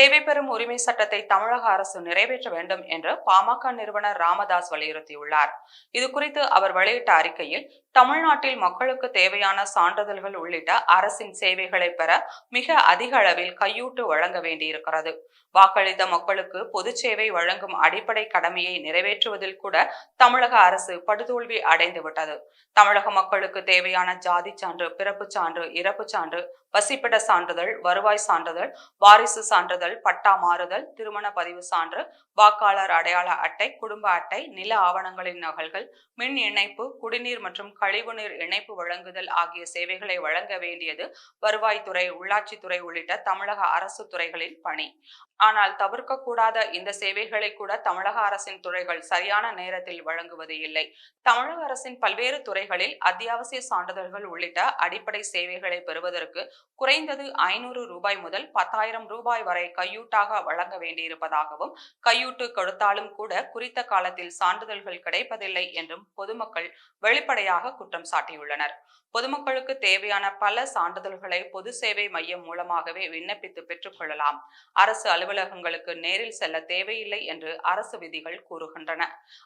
சேவை பெறும் உரிமை சட்டத்தை தமிழக அரசு நிறைவேற்ற வேண்டும் என்று பாமக நிறுவனர் ராமதாஸ் வலியுறுத்தியுள்ளார். இது குறித்து அவர் வெளியிட்ட அறிக்கையில் தமிழ்நாட்டில் மக்களுக்கு தேவையான சான்றிதழ்கள் உள்ளிட்ட அரசின் சேவைகளை பெற மிக அதிக அளவில் கையூட்டு வழங்க வேண்டியிருக்கிறது. வாக்களித்த மக்களுக்கு பொது சேவை வழங்கும் அடிப்படை கடமையை நிறைவேற்றுவதில் கூட தமிழக அரசு படுதோல்வி அடைந்து விட்டது. தமிழக மக்களுக்கு தேவையான ஜாதி சான்று பிறப்பு சான்று இறப்பு சான்று வசிப்பிட சான்றிதழ் வருவாய் சான்றிதழ் வாரிசு சான்றிதழ் பட்டா மாறுதல் திருமண பதிவு சான்று வாக்காளர் அடையாள அட்டை குடும்ப அட்டை நில ஆவணங்களின் நகல்கள் மின் இணைப்பு குடிநீர் மற்றும் கழிவுநீர் இணைப்பு வழங்குதல் ஆகிய சேவைகளை வழங்க வேண்டியது வருவாய்த்துறை உள்ளாட்சித்துறை உள்ளிட்ட தமிழக அரசு துறைகளின் பணி. ஆனால் தவிர்க்கக்கூடாத இந்த சேவைகளை கூட தமிழக அரசின் துறைகள் சரியான நேரத்தில் வழங்குவது இல்லை. தமிழக அரசின் பல்வேறு துறைகளில் அத்தியாவசிய சான்றிதழ்கள் உள்ளிட்ட அடிப்படை சேவைகளை பெறுவதற்கு குறைந்தது ஐநூறு ரூபாய் முதல் பத்தாயிரம் ரூபாய் வரை கையூட்டாக வழங்க வேண்டியிருப்பதாகவும் கையூட்டு கொடுத்தாலும் கூட குறித்த காலத்தில் சான்றிதழ்கள் கிடைப்பதில்லை என்றும் பொதுமக்கள் வெளிப்படையாக குற்றம் சாட்டியுள்ளனர். பொதுமக்களுக்கு தேவையான பல சான்றிதழ்களை பொது சேவை மையம் மூலமாகவே விண்ணப்பித்து பெற்றுக்கொள்ளலாம் அரசு அலுவலகங்களுக்கு நேரில் செல்ல தேவையில்லை என்று அரசு விதிகள் கூறுகின்றன.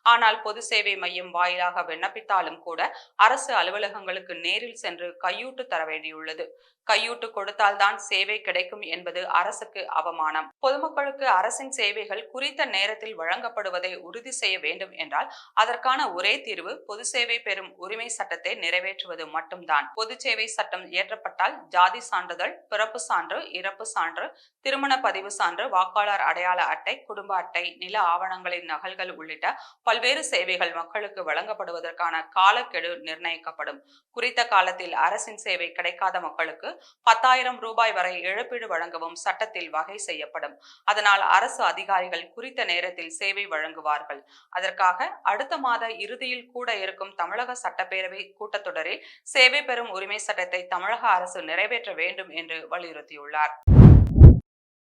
ஆனால் பொது சேவை மையம் வாயிலாக விண்ணப்பித்தாலும் கூட அரசு அலுவலகங்களுக்கு நேரில் சென்று கையூட்டு தர வேண்டியுள்ளது. கையூட்டு கொடுத்தால்தான் சேவை கிடைக்கும் என்பது அரசுக்கு அவமானம். பொதுமக்களுக்கு அரசின் சேவைகள் குறித்த நேரத்தில் வழங்கப்படுவதை உறுதி செய்ய வேண்டும் என்றால் அதற்கான ஒரே தீர்வு பொது சேவை பெறும் உரிமை சட்டத்தை நிறைவேற்றுவது மட்டும்தான். பொது சேவை சட்டம் இயற்றப்பட்டால் ஜாதி சான்றிதழ் பிறப்பு சான்று இறப்பு சான்று திருமண பதிவு சான்று வாக்காளர் அடையாள அட்டை குடும்ப அட்டை நில ஆவணங்களின் நகல்கள் உள்ளிட்ட பல்வேறு சேவைகள் மக்களுக்கு வழங்கப்படுவதற்கான காலக்கெடு நிர்ணயிக்கப்படும். குறித்த காலத்தில் அரசின் சேவை கிடைக்காத மக்களுக்கு பத்தாயிரம் ரூபாய் வரை இழப்பீடு வழங்கவும் சட்டத்தில் வகை செய்யப்படும். அதனால் அரசு அதிகாரிகள் குறித்த நேரத்தில் சேவை வழங்குவார்கள். அதற்காக அடுத்த மாத இறுதியில் கூட இருக்கும் தமிழக சட்டப்பேரவை சட்டப்பேரவை கூட்டத்தொடரில் சேவை பெறும் உரிமை சட்டத்தை தமிழக அரசு நிறைவேற்ற வேண்டும் என்று வலியுறுத்தியுள்ளார்.